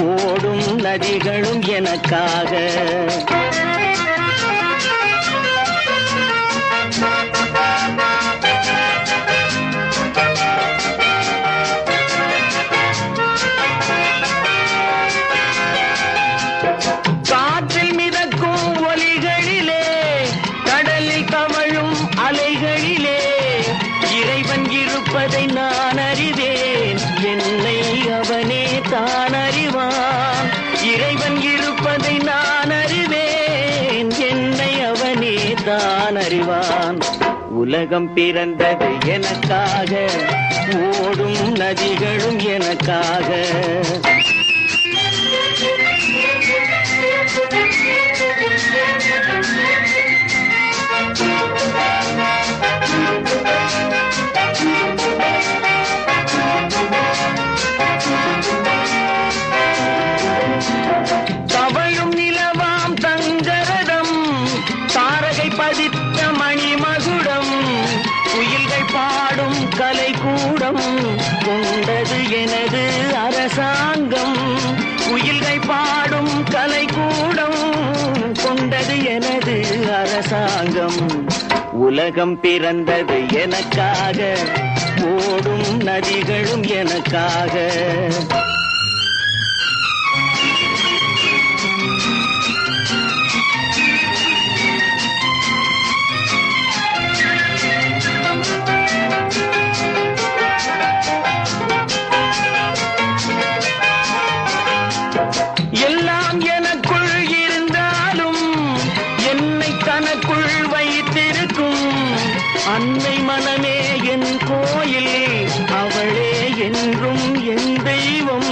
ஓடும் நதிகளும் எனக்காக. அலைகளிலே இறைவன் இருப்பதை நான் தான் அறிவான் உலகம் பிறந்தது எனக்காக ஓடும் நதிகளும் எனக்காக. கொண்டது எனது அரசாங்கம். குயில்கள் பாடும் கலை கூடம் கொண்டது எனது அரசாங்கம். உலகம் பிறந்தது எனக்காக ஓடும் நதிகளும் எனக்காக. தனக்குள் வைத்திருக்கும் அன்னை மனமே என் கோயில் அவளே என்றும் என் தெய்வம்.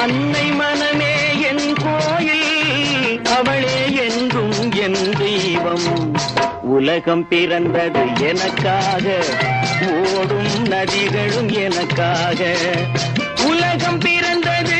அன்னை மனமே என் கோயில் அவளே என்றும் என் தெய்வம். உலகம் பிறந்தது எனக்காக ஓடும் நதிகளும் எனக்காக. உலகம் பிறந்தது